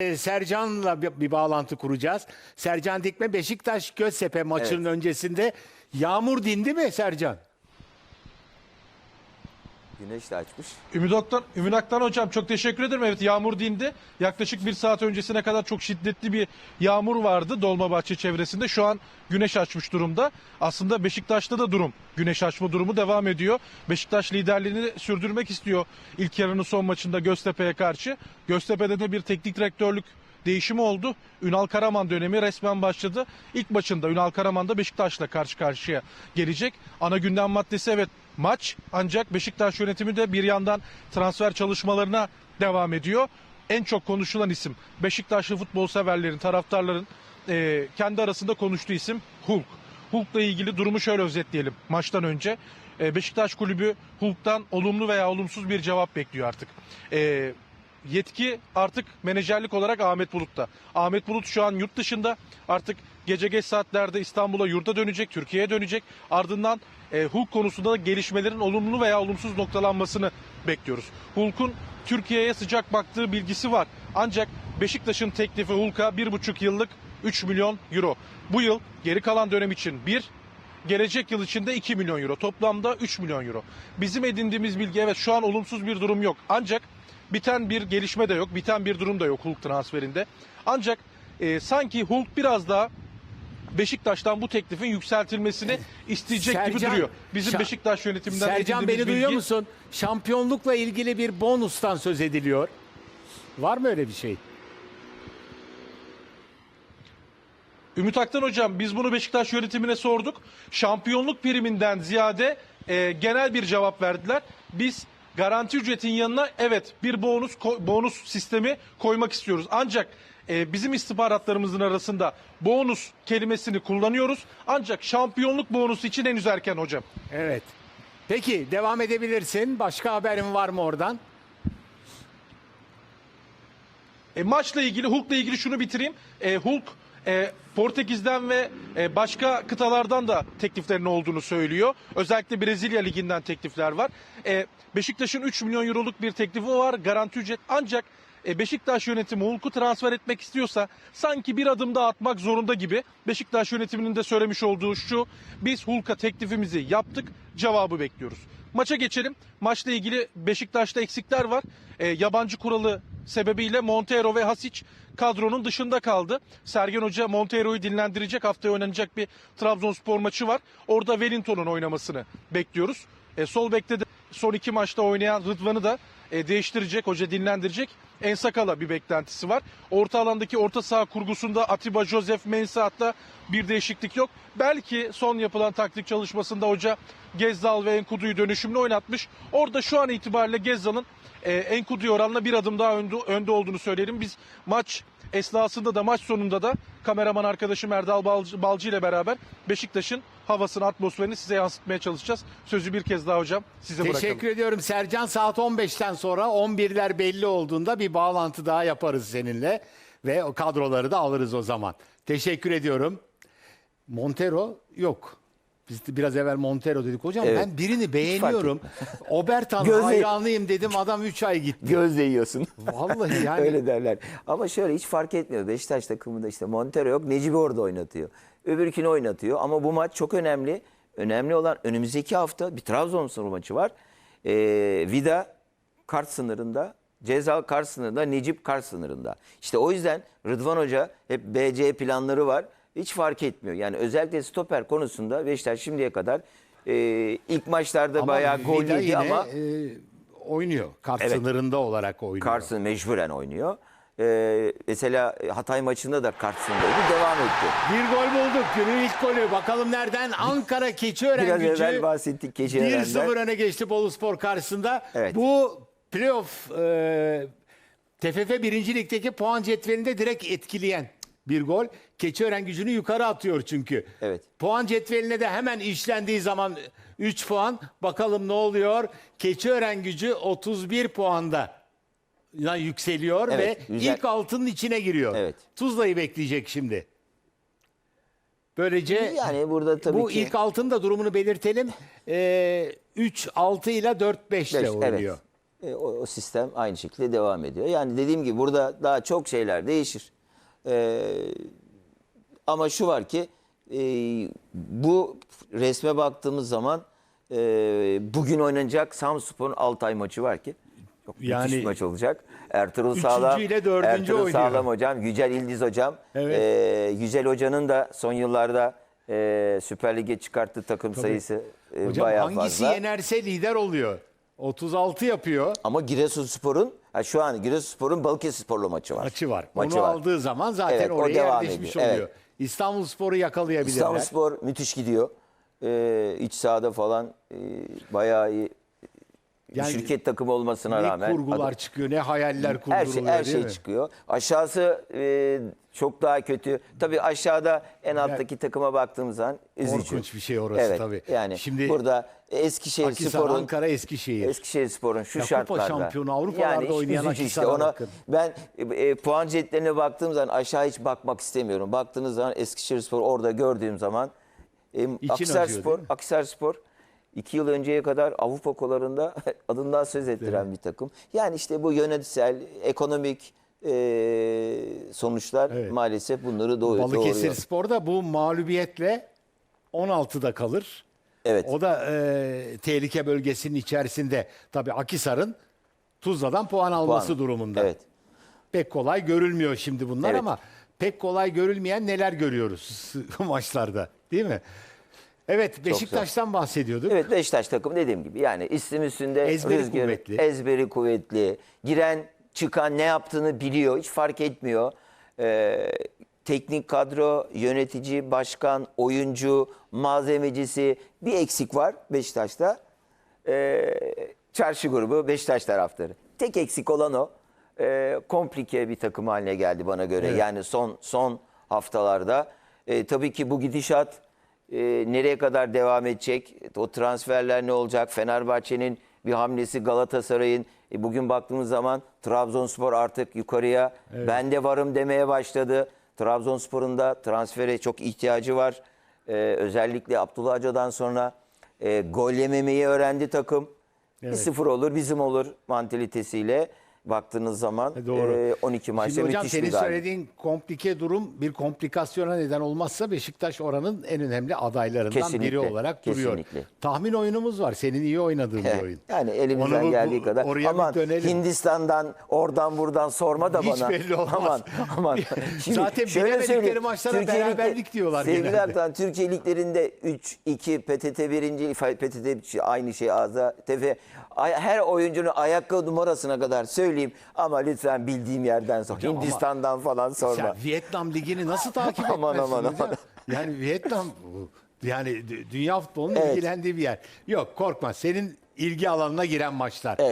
Ee, Sercan'la bir, bir bağlantı kuracağız. Sercan Dikme Beşiktaş Göztepe maçının öncesinde yağmur dindi mi Sercan? Güneş de açmış. Ümit Aktan, Ümit Aktan hocam çok teşekkür ederim. Evet yağmur dindi. Yaklaşık bir saat öncesine kadar çok şiddetli bir yağmur vardı Dolmabahçe çevresinde. Şu an güneş açmış durumda. Aslında Beşiktaş'ta da durum güneş açma durumu devam ediyor. Beşiktaş liderliğini sürdürmek istiyor ilk yarının son maçında Göztepe'ye karşı. Göztepe'de de bir teknik direktörlük değişimi oldu. Ünal Karaman dönemi resmen başladı. İlk maçında Ünal Karaman da Beşiktaş'la karşı karşıya gelecek. Ana gündem maddesi evet maç ancak Beşiktaş yönetimi de bir yandan transfer çalışmalarına devam ediyor. En çok konuşulan isim Beşiktaşlı futbol severlerin, taraftarların e, kendi arasında konuştuğu isim Hulk. Hulk'la ilgili durumu şöyle özetleyelim maçtan önce. E, Beşiktaş kulübü Hulk'tan olumlu veya olumsuz bir cevap bekliyor artık. E, yetki artık menajerlik olarak Ahmet Bulut'ta. Ahmet Bulut şu an yurt dışında artık gece geç saatlerde İstanbul'a yurda dönecek, Türkiye'ye dönecek. Ardından e, Hulk konusunda da gelişmelerin olumlu veya olumsuz noktalanmasını bekliyoruz. Hulk'un Türkiye'ye sıcak baktığı bilgisi var. Ancak Beşiktaş'ın teklifi Hulk'a 1,5 yıllık 3 milyon euro. Bu yıl geri kalan dönem için 1, gelecek yıl içinde 2 milyon euro. Toplamda 3 milyon euro. Bizim edindiğimiz bilgi evet şu an olumsuz bir durum yok. Ancak biten bir gelişme de yok. Biten bir durum da yok Hulk transferinde. Ancak e, sanki Hulk biraz daha Beşiktaş'tan bu teklifin yükseltilmesini isteyecek gibi Sercan, duruyor. Bizim Şa- Beşiktaş yönetiminden Sercan beni duyuyor bilgi- musun? Şampiyonlukla ilgili bir bonustan söz ediliyor. Var mı öyle bir şey? Ümit Aktan hocam biz bunu Beşiktaş yönetimine sorduk. Şampiyonluk priminden ziyade e, genel bir cevap verdiler. Biz garanti ücretin yanına evet bir bonus bonus sistemi koymak istiyoruz. Ancak e, bizim istihbaratlarımızın arasında bonus kelimesini kullanıyoruz. Ancak şampiyonluk bonusu için henüz erken hocam. Evet. Peki devam edebilirsin. Başka haberin var mı oradan? E, maçla ilgili Hulk'la ilgili şunu bitireyim. E, Hulk e, Portekiz'den ve e, başka kıtalardan da tekliflerin olduğunu söylüyor. Özellikle Brezilya liginden teklifler var. E, Beşiktaş'ın 3 milyon euroluk bir teklifi var garanti ücret ancak e, Beşiktaş yönetimi Hulk'u transfer etmek istiyorsa sanki bir adım daha atmak zorunda gibi. Beşiktaş yönetiminin de söylemiş olduğu şu biz Hulk'a teklifimizi yaptık cevabı bekliyoruz. Maça geçelim. Maçla ilgili Beşiktaş'ta eksikler var. E, yabancı kuralı sebebiyle Montero ve Hasic kadronun dışında kaldı. Sergen Hoca Montero'yu dinlendirecek. Haftaya oynanacak bir Trabzonspor maçı var. Orada Wellington'un oynamasını bekliyoruz. E, sol bekte de son iki maçta oynayan Rıdvan'ı da e, değiştirecek. Hoca dinlendirecek. Ensakala bir beklentisi var. Orta alandaki orta saha kurgusunda Atiba, Joseph, Mensah'ta bir değişiklik yok. Belki son yapılan taktik çalışmasında hoca Gezdal ve Enkudu'yu dönüşümlü oynatmış. Orada şu an itibariyle Gezdal'ın e, Enkudu'ya oranla bir adım daha önde, önde olduğunu söyleyelim. Biz maç esnasında da maç sonunda da kameraman arkadaşım Erdal Balcı, Balcı ile beraber Beşiktaş'ın havasını, atmosferini size yansıtmaya çalışacağız. Sözü bir kez daha hocam size bırakalım. Teşekkür ediyorum Sercan. Saat 15'ten sonra 11'ler belli olduğunda bir bağlantı daha yaparız seninle. Ve o kadroları da alırız o zaman. Teşekkür ediyorum. Montero yok. Biz de biraz evvel Montero dedik. Hocam Evet. ben birini beğeniyorum. Obertan Gözle- hayranıyım dedim. Adam 3 ay gitti. Gözle yiyorsun. Vallahi yani. Öyle derler. Ama şöyle hiç fark etmiyor. Beşiktaş takımında işte Montero yok. Necip'i orada oynatıyor. Öbürkünü oynatıyor. Ama bu maç çok önemli. Önemli olan önümüzdeki hafta bir Trabzonspor maçı var. Ee, Vida kart sınırında. Ceza kart sınırında, Necip kart sınırında. İşte o yüzden Rıdvan Hoca hep BC planları var. Hiç fark etmiyor. Yani özellikle stoper konusunda Beşiktaş şimdiye kadar e, ilk maçlarda Ama bayağı gol Vida yedi yine, ama e, oynuyor. Kart Evet. sınırında olarak oynuyor. Karşısında mecburen oynuyor. Ee, mesela Hatay maçında da karşısındaydı. Devam etti. Bir gol bulduk. Günün ilk golü. Bakalım nereden? Ankara Keçiören Biraz gücü. evvel bahsettik Keçiören'den. 1-0 öne geçti Boluspor karşısında. Evet. Bu playoff e, TFF 1. Lig'deki puan cetvelinde direkt etkileyen bir gol. Keçiören gücünü yukarı atıyor çünkü. Evet. Puan cetveline de hemen işlendiği zaman 3 puan. Bakalım ne oluyor? Keçiören gücü 31 puanda yükseliyor Evet, ve güzel. ilk altının içine giriyor. Evet. Tuzla'yı bekleyecek şimdi. Böylece Yani burada tabii bu ki ilk altın da durumunu belirtelim. Ee, 3-6 ile 4-5 ile Beş, oynuyor. E, o, o sistem aynı şekilde devam ediyor. Yani dediğim gibi burada daha çok şeyler değişir. E, ama şu var ki e, bu resme baktığımız zaman e, bugün oynanacak Samspor'un Altay maçı var ki. Çok Yani- müthiş maç olacak. Ertuğrul Sağlam, ile dördüncü Ertuğrul oynuyor. Sağlam hocam, Yücel İldiz hocam. Evet. E, Yücel Hoca'nın da son yıllarda e, Süper Lig'e çıkarttığı takım sayısı e, Hocam bayağı hangisi fazla. yenerse lider oluyor. 36 yapıyor. Ama Giresunspor'un ha şu an Giresunspor'un Balıkesirspor'la maçı var. Maçı var. Maçı Onu var. aldığı zaman zaten Evet, o oraya devam yerleşmiş ediyor. oluyor. Evet. İstanbulspor'u yakalayabilirler. İstanbulspor müthiş gidiyor. Ee, iç sahada falan e, bayağı iyi. Yani şirket takımı olmasına ne rağmen. kurgular adı- çıkıyor, ne hayaller kuruluyor her şey, her şey mi? çıkıyor. Aşağısı e, çok daha kötü. Tabii aşağıda en alttaki takıma baktığımız zaman üzücü. Korkunç bir şey orası evet, tabii. Yani Şimdi burada Eskişehir Akhisar, Spor'un Ankara, Eskişehir. Eskişehir Spor'un şu Ya Kupa şartlarda. şampiyonu, Avrupalarda iş oynayan üzücü işte ona bakın. ben e, e, puan cetlerine baktığım zaman aşağı hiç bakmak istemiyorum. Baktığınız zaman Eskişehir Spor orada gördüğüm zaman e, Akhisar acıyor, Spor? Akhisar Spor iki yıl önceye kadar Avrupa kolarında adından söz ettiren bir takım. Yani işte bu yönetsel, ekonomik e, sonuçlar Evet. maalesef bunları doğuyor. Balıkesir doğuruyor. Spor da bu mağlubiyetle 16'da kalır. Evet. O da e, tehlike bölgesinin içerisinde. Tabii Akisar'ın Tuzla'dan puan alması Puan. durumunda. Evet. Pek kolay görülmüyor şimdi bunlar Evet. ama pek kolay görülmeyen neler görüyoruz maçlarda değil mi? Evet Beşiktaş'tan bahsediyorduk. Evet Beşiktaş takımı dediğim gibi yani isim üstünde Ezberi rüzgarı- kuvvetli. ezberi kuvvetli. Giren çıkan ne yaptığını biliyor hiç fark etmiyor. Ee, teknik kadro, yönetici, başkan, oyuncu, malzemecisi bir eksik var Beşiktaş'ta. Ee, çarşı grubu Beşiktaş taraftarı. Tek eksik olan o. Ee, komplike bir takım haline geldi bana göre. Evet. Yani son son haftalarda. Ee, tabii ki bu gidişat e, nereye kadar devam edecek? O transferler ne olacak? Fenerbahçe'nin bir hamlesi Galatasaray'ın e, bugün baktığımız zaman Trabzonspor artık yukarıya ben de varım demeye başladı. Trabzonspor'un da transfere çok ihtiyacı var. Ee, özellikle Abdullah Hoca'dan sonra e, gol yememeyi öğrendi takım. Evet. 1-0 olur bizim olur mantalitesiyle baktığınız zaman E, Doğru. e, 12 maçta Şimdi hocam senin bir galibiyet. söylediğin komplike durum bir komplikasyona neden olmazsa Beşiktaş oranın en önemli adaylarından biri Kesinlikle, olarak duruyor. kesinlikle. Tahmin oyunumuz var. Senin iyi oynadığın bir oyun. Yani elimizden bu- geldiği kadar. oraya aman dönelim. Hindistan'dan oradan buradan sorma da Hiç bana. belli olmaz. Aman aman. Zaten bilemedikleri söyleyeyim, maçlara Türkiye Lig'de- beraberlik diyorlar Sevgili genelde. Aktan, Türkiye liglerinde 3-2 PTT birinci PTT aynı şey ağza tefe her oyuncunun ayakkabı numarasına kadar söyleyeyim ama lütfen bildiğim yerden sor. Hocam ama- Hindistan'dan falan sorma. Sen Vietnam Ligi'ni nasıl takip Aman, etmezsin aman, hocam? aman. Yani Vietnam yani dü- dünya futbolunun Evet. ilgilendiği bir yer. Yok korkma senin ilgi alanına giren maçlar. Evet.